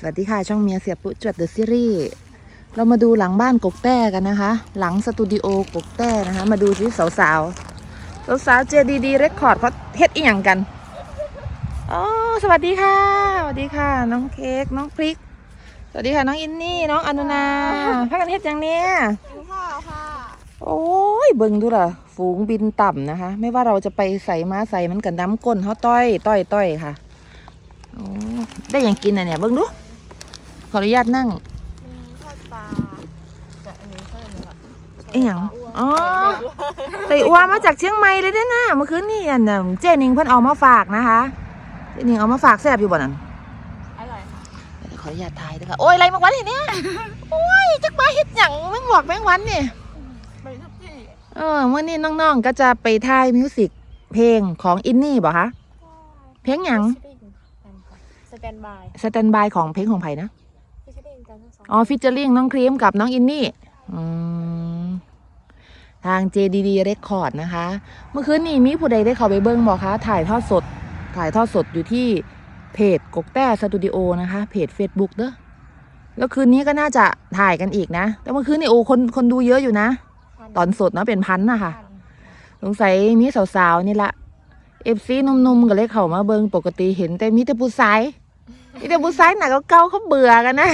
สวัสดีค่ะ ช่องเมียเสียปุ๊จวดเดอะซีรีส์เรามาดูหลังบ้านกกแต้กันนะคะ หลังสตูดิโอกกแต้นะคะ มาดูที่สาวสาวสาวสาวๆ JDD Record เขาเฮ็ดอีหยังกันอ๋อสวัสดีค่ะ สวัสดีค่ะ น้องเค้กน้องพริก สวัสดีค่ะ น้องอินนี่น้องอนุนาพักกันเฮ็ดหยังเนี้ยกินข้าวค่ะโอ้ยเบิ่งดูล่ะ ฝูงบินต่ำนะคะ ไม่ว่าเราจะไปใส่ม้าใส่มันกับน้ำก้นเขาต้อย ต้อยต้อยค่ะโอ้ได้หยังกินอะเนี่ยเบิ่งดู ขออนุญาตนั่งมีทอดปลาแต่อันนี้ก็เลยแบบไอ้หยังอ๋อไต่อัวมาจากเชียงใหม่เลยเด้อนะเมื่อคืนนี่อันน่ะเจนิงเพิ่นเอามาฝากนะคะเจนิงเอามาฝากแซ่บอยู่บ่นั่นอร่อยค่ะเดี๋ยวขออนุญาตถ่ายด้วยค่ะโอ้ยอะไรมาวันนี่เนี่ยโอ้ยจักมาเฮ็ดหยังแม่งบอกแม่งวันนี่ไปทุกที่เออเมื่อนี้น้องๆก็จะไปถ่ายมิวสิกเพลงของอินนี่บ่คะเพลงหยังสแตนบายสแตนบายของเพลงของไผ่นะฟิชเชอร์ลิง กันทั้งสองอ๋อฟิชเจอริงน้องครีมกับน้องอินนี่อืมทาง JDD Record นะคะ เมื่อคืนนี้มีผู้ใดได้เข้าไปเบิ้งบอกคะ ถ่ายทอดสด ถ่ายทอดสดอยู่ที่เพจกกแต้สตูดิโอนะคะ เพจ Facebook เด้อแล้วคืนนี้ก็น่าจะถ่ายกันอีกนะ แต่เมื่อคืนนี้โอ้คนคนดูเยอะอยู่นะ ตอนสดนะเป็นพันนะคะสงสัยมีสาวๆนี่ละเอฟซีนุ่มๆก็เลยเข้ามาเบิงปกติเห็นแต่มีแต่ผู้ชาย มีแต่ผู้ชายหนักเก่าเขาเบื่อกันนะ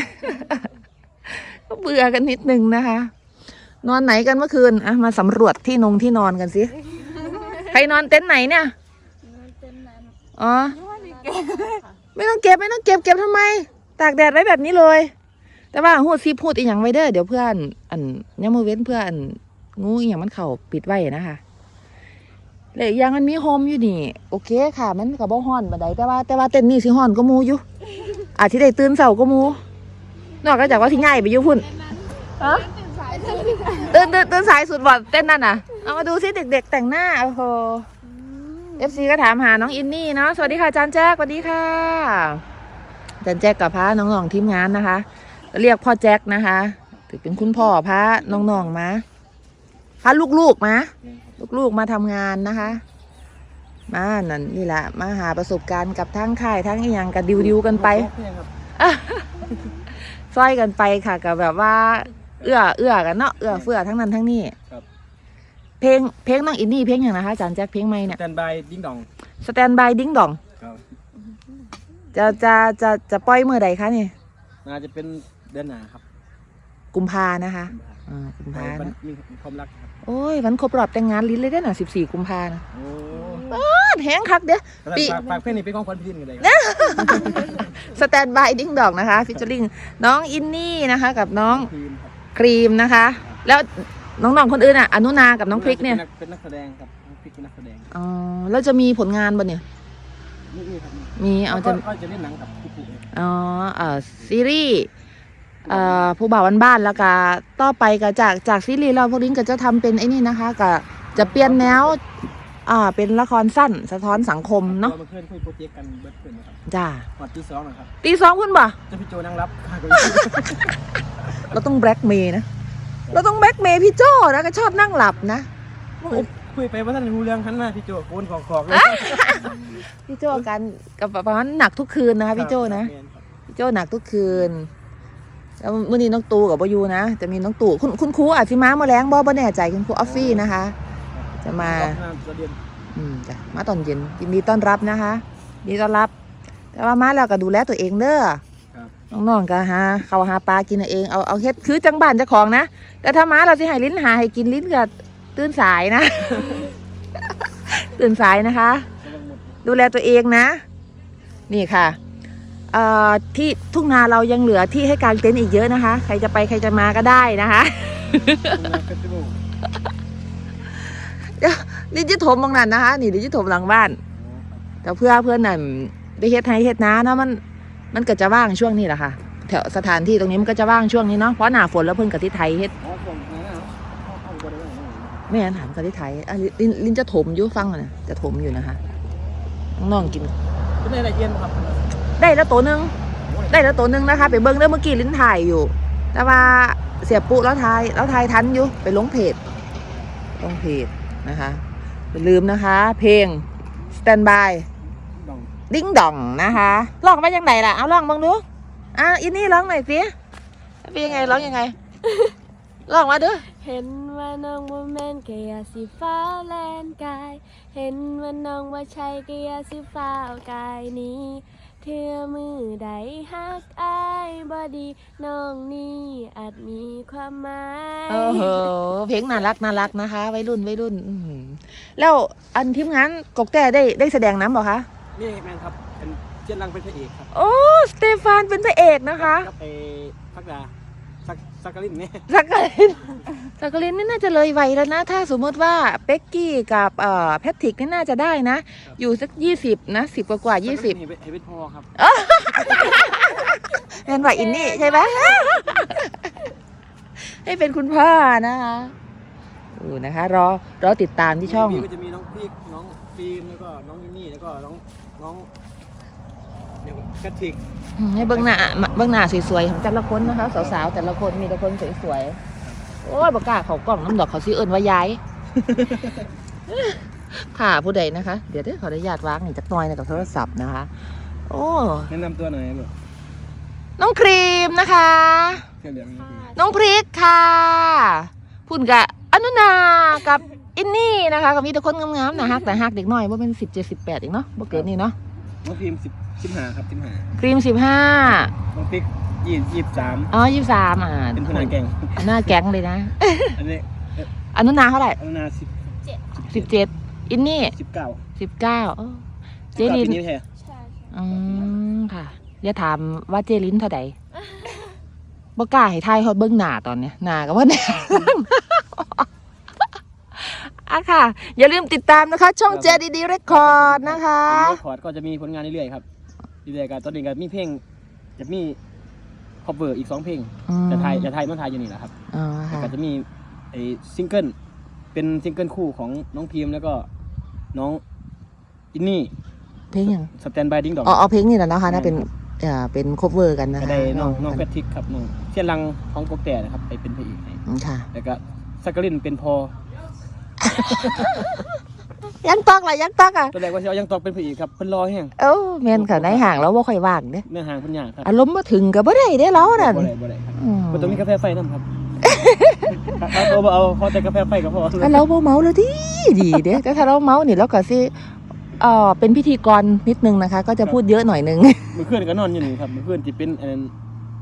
ก็เบื่อกันนิดนึงนะคะ นอนไหนกันเมื่อคืนอะมาสำรวจที่นงที่นอนกันสิใครนอนเต็นท์ไหนเนี่ยอ๋อไม่ต้องเก็บไม่ต้องเก็บเก็บทำไม ตากแดดไว้แบบนี้เลย แต่ว่าหูดซีพูดอีกอย่างไว้เด้อเดี๋ยวเพื่อนอันยังมือเว้นเพื่อนงูอีกอย่างมันเข่าปิดไว้นะคะ เลยอีกย่างมันมีโฮมอยู่นี่ โอเคค่ะ มันกับบ่ฮ้อนบันไดแต่ว่าแต่ว่าเต้นนี่สิฮ้อนก็มูอยู่อาจที่ได้ตื่นเสาก็มูนอกจากว่าที่ง่ายไปอยู่พุ่นฮะตื่นตื่นตื่นสายสุดบ่เต้นนั่นน่ะ เอามาดูซิเด็ก ๆ แต่งหน้าโอ้โหเอฟซีก็ถามหาน้องอินนี่เนาะสวัสดีค่ะจารย์แจ๊กสวัสดีค่ะจารย์แจ๊กกับพาน้องๆทีมงานนะคะ เรียกพ่อแจ๊กนะคะ ถือเป็นคุณพ่อพาน้องๆมา พาลูกๆมาลูกๆมาทำงานนะคะ มานั่นนี่แหละมาหาประสบการณ์กับทั้งค่ายทั้งอีหยังกับดิวๆกันไปซอยกันไปค่ะกับแบบว่า เอื้อเอื้อกันเนาะเอื้อเฟื้อทั้งนั้นทั้งนี้ครับเพลงเพลงน้องอินนี่เพลงอย่างนะคะอาจารย์แจ็คเพลงไม่เนี่ยสแตนบายดิ้งดองสแตนบายดิ้งดองครับจะจะจะจะปล่อยเมื่อใดคะนี่น่าจะเป็นเดือนหนาครับ กุมภานะคะอ่ากุมภามันนะมีความรักครับ โอ้ยวันครบรอบแต่งงานลิ้นเลยได้อน่ะสิบสี่กุมภานะโอ้ปาดแห้งคักเด้อปีฝากฝากเพลงนี้เป็นของขวัญพี่ดินกันเลยครับสแตนบายดิ้งดองนะคะฟิชเชอริงน้องอินนี่นะคะ กับน้องทีมครับครีมนะคะ แล้วน้องๆคนอื่นอะอนุนากับน้องพริกเนี่ยเป็นนักแสดงครับน้องพริกเป็นนักแสดงอ๋อแล้วจะมีผลงานบ่เนี่ยนี่นี่ครับมีเอาจะก็จะเล่นหนังกับพี่ปุ๊กอ๋อเอ่อซีรีส์ เอ่อผู้บ่าวบ้านๆแล้วก็ต่อไปก็จากจากซีรีส์เราพวกนี้ก็จะทำเป็นไอ้นี่นะคะก็จะเปลี่ยนแนวอ่าเป็นละครสั้นสะท้อนสังคมเนาะเรามาเคลื่อนคุยโปรเจกต์กันเบิร์ดเพื่อนนะครับจ้าหอดที่สองนะครับตีสองคุณบ่จะพี่โจนั่งรับข้าก็เราต้องแบล็กเมย์นะ เราต้องแบล็กเมย์พี่โจ้นะก็ชอบนั่งหลับนะคุยคุยไปว่าท่านรู้เรื่องทันมาพี่โจโกนของของเลยพี่โจ้กันกับประมาณหนักทุกคืนนะคะพี่โจ้นะครับพี่โจ้หนักทุกคืน แล้วมื่อนี้น้องตูกับบอยูนะ จะมีน้องตู่คุณคุณครูอาจจะมาเมื่อแรงบอบ่แน่ใจคุณครูออฟฟี่นะคะ จะมาประเด็นอืมจ้ะมาตอนเย็นยินดีต้อนรับนะคะยินดีต้อนรับ แต่ว่ามาแล้วก็ดูแลตัวเองเด้อครับน้องๆก็หาเขาวหาปลากินเอาเองเอาเอาเฮ็ดคือจังบ้านเจ้าของนะแต่ถ้ามาเราสิให้ลิ้นหาให้กินลิ้นก็ตื่นสายนะ ตื่นสายนะคะระวังหมดดูแลตัวเองนะ นี่ค่ะเอ่อ ที่ทุ่งนาเรายังเหลือที่ให้กางเต็นท์อีกเยอะนะคะ ใครจะไปใครจะมาก็ได้นะคะนี่จะถมตรงนั้นนะคะ นี่ดิจะถมหลังบ้าน แต่เพื่อเพื่อนนั่นได้เฮ็ดให้เฮ็ดนาเนาะมัน มันก็จะว่างช่วงนี้แหละค่ะแถวสถานที่ตรงนี้มันก็จะว่างช่วงนี้เนาะเพราะหนาฝนแล้วเพิ่นกับที่ไทยเฮ็ดอ๋อผมนะเข้าเข้าไม่งั้นถามกับที่ไทยอะลินลินจะถมอยู่ฟังก่อนนะจะถมอยู่นะคะน้องกินเป็นอะไรเย็นครับ ได้แล้วตัวหนึ่งได้แล้วตัวหนึ่งนะคะ ไปเบิ้งได้เมื่อกี้ลิ้นถ่ายอยู่ แต่ว่าเสียปุ๊แล้วทายแล้วทายทันอยู่ไปลงเพจลงเพจนะคะอย่าลืมนะคะ เพลง stand by ดิ้งดองนะคะลองไปยังไงล่ะเอาลองเบังดูอะอินนี่ร้องหน่อยสิเป็นยังไงร้องยังไงร้องมาดูเห็นว่าน้องบ่แม่นก็อย่าสิฟ้าแลนกาย เห็นว่าน้องว่าใช่ก็อย่าสิฟ้ากายนี้ เทื่อมือใดฮักอายบ่ดีน้องนี่อาจมีความหมายโอ้โหเพลงน่ารักน่ารักนะคะวัยรุ่นวัยรุ่นอื้อหือแล้วอันทีมงานกกแต่ได้ได้แสดงน้ำเปล่าคะนี่แมนครับเป็นเจียนรังเป็นพระเอกครับโอ้สเตฟานเป็นพระเอกนะคะ กับไอ้พักดา สักสักกะลินนี่สักกลินสักกลินนี่น่าจะเลยวัยแล้วนะ ถ้าสมมติว่าเป็กกี้กับเอ่อแพทริกนี่น่าจะได้นะ อยู่สักยี่สิบนะสิบกว่ากว่ายี่สิบเห็นเป็นเห็นเป็นพ่อครับเป็นว่าอินนี่ใช่ไหมให้เป็นคุณพ่อนะคะอูนะคะ รอรอติดตามที่ช่องมีก็จะมีน้องพีกน้องฟิล์มแล้วก็น้องมินนี่แล้วก็น้องน้อง เดี๋ยวกระทิกให้เบื้องหน้าเบื้องหน้าสวยๆของแต่ละคนนะคะ สาวๆแต่ละคนมีแต่คนสวยๆโอ้ยบกล้าเขากล้องน้ำดอกเขาซื้อเอิญว่าย้ายค่ะผู้ใดนะคะ เดี๋ยวเด้อขออนุญาตวางนี่จักหน่อยนะกับโทรศัพท์นะคะ โอ้แนะนำตัวหน่อยลูกน้องครีมนะคะเสื้อเหลืองนี่คือน้องพริกค่ะพุ่นกะอนุนากับอินนี่นะคะก็มีแต่คนงามๆนะฮักแต่ฮักเด็กน้อยว่าเป็นสิบเจ็ดสิบแปดเองเนาะบ่เกินนี่เนาะน้องพิมพ์สิบ สิบห้าครับสิบห้าครีมสิบห้าน้องพริกยี่ยี่สิบสามอ๋อยี่สามอ่าเป็นพนักแกงหน้าแก๊งเลยนะ อันนี้อนุนาเท่าไหร่อันนาสิบสิบเจ็ดอินนี่สิบเก้าสิบเก้าเจลินปีนี้ไม่ใช่ใช่อืมค่ะอย่าถามว่าเจลินเท่าใดบ่กล้าให้ทายเขาเบิ้งหน้าตอนเนี้ยหน้าก็ว่าเนี่ยอะค่ะ อย่าลืมติดตามนะคะ ช่องเจดีดีเรคคอร์ดนะคะคอร์ดก็จะมีผลงานเรื่อยๆครับ เรื่อยๆกันตอนนี้ก็มีเพลงจะมีคอเวอร์อีกสองเพลงอืมจะถ่ายจะถ่ายมันถ่ายอยู่นี่แหละครับอ๋อแล้วค่ะก็จะมีไอ้ซิงเกิลเป็นซิงเกิลคู่ของน้องพิมพ์แล้วก็น้องอินนี่เพลงยังสแตนบายดิ้งดอก อ๋อเอาเพลงนี่แหละนะคะน่าเป็นเอ่อเป็นคเวอร์กันนะก็คะได้น้องน้องแพทริกครับน้องเชียนรังของกกแต่นะครับไปเป็นพระเอกให้อืมค่ะ แล้วก็สักกลินเป็นพอ ยังตอกล่ะยังตอกอะตอนแรกว่าจะเอายังตอกเป็นพระเอกครับเพิ่นรอแห้งเอ้าแม่นค่ะในห่างแล้วบ่ค่อยว่างเด้เนื้อหางเพิ่นยากครับอารมณ์มาถึงก็บ่ได้เด้เรานั่นบ่ได้บ่ได้ครับอืมมันต้องมีกาแฟไฟนํครับเอาเอาเอาพอแต่กาแฟไฟก็พอถ้าเราบ่เมาแล้วดีดีเด้แต่ถ้าเราเมานี่เราก็สิเอ่อเป็นพิธีกรนิดนึงนะคะ ก็จะพูดเยอะหน่อยนึงเมื่อคืนก็นอนอยู่นี่ครับเมื่อคืนที่เป็นอันนั้น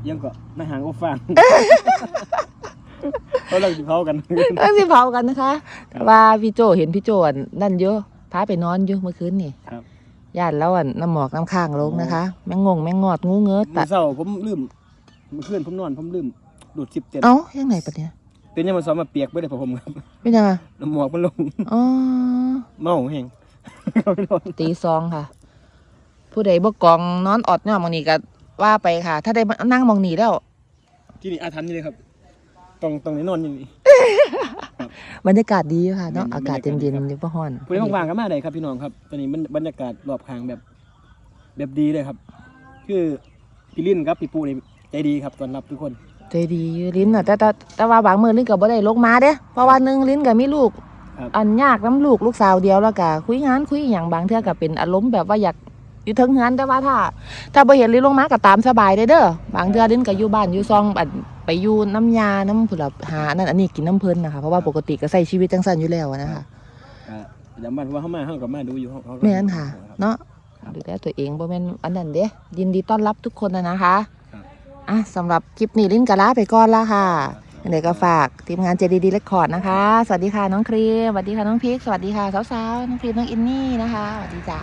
ยังก็นายหางโอฟาง เขาเลิกสิเผากันเอ้ยสิเผากันนะคะครับว่าพี่โจเห็นพี่โจอันนั่นเยอะพาไปนอนอยู่เมื่อคืนนี่ครับญาติแล้วอันน้ำหมอกน้ำข้างลงนะคะ แมงงงแมงงอดงูเงือมื้ตัอดเช้าผมลืมเมื่อคืนผมนอนผมลืมดูดซิปเต็มเอ้ายังไงปะเนี่ยเต็นยังมาซ้อมมาเปียกเบ่ได้พอผมครับเป็นยังไงน้ำหมอกมันลงอ๋อเมาแห้งตีซองค่ะ ผู้ใดบ่กองนอนออดเนี่ยมองนี่ก็ว่าไปค่ะ ถ้าได้มานั่งมองนี่แล้ว ที่นี่อาถรรพ์นี่เลยครับ ต้องต้องได้นอนอยู่นี่ บรรยากาศดีค่ะเนาะบรรยากาศอากาศเย็นๆอยู่บ่ฮ้อนผู้ใดว่างๆก็มาได้ครับพี่น้องครับ ตอนนี้มันบรรยากาศรอบข้างแบบ แบบดีเลยครับ คือพี่ลินครับพี่ปูนี่ใจดีครับต้อนรับทุกคน ใจดีอยู่ลิ้นน่ะแต่แต่แต่ว่าบางมื้อลิ้นก็บ่ได้ลงมาเด้เพราะว่าหนึงลิ้นก็มีลูก ครับ อันยากน้ำลูกลูกสาวเดียวแล้วก็คุยงานคุยอหย่างบางเทื่อก็เป็นอารมณ์แบบว่าอยากอยู่เทิงงานแต่ว่าถ้า ถ้าบ่เห็นลิ้นลงมาก็ตามสบายได้เด้อบางเทื่อลิ้นก็อยู่บ้านอยู่ซองอัน ไปอยู่น้ำยาน้ำผุละหาอันนั่นอันนี้กินน้ำเพิ่นนะคะเพราะว่าปกติก็ใช้ชีวิตจังซั่นอยู่แล้วอะนะคะอ่าจำบ้านว่าเขามาเขากับมาดูอยู่เขาเขาก็แม่นค่ะรับเนาะครับดูแลตัวเองบ่แม่นอันนั้นเด้ยินดีต้อนรับทุกคนนะนะคะครับอะสำหรับคลิปนี้ลิ้นกะลาไปก่อนละค่ะยังไงก็ฝากทีมงาน JDD Record นะคะ สวัสดีค่ะน้องครีมสวัสดีค่ะน้องพีคสวัสดีค่ะสาวๆน้องครีมน้องอินนี่นะคะสวัสดีจ้า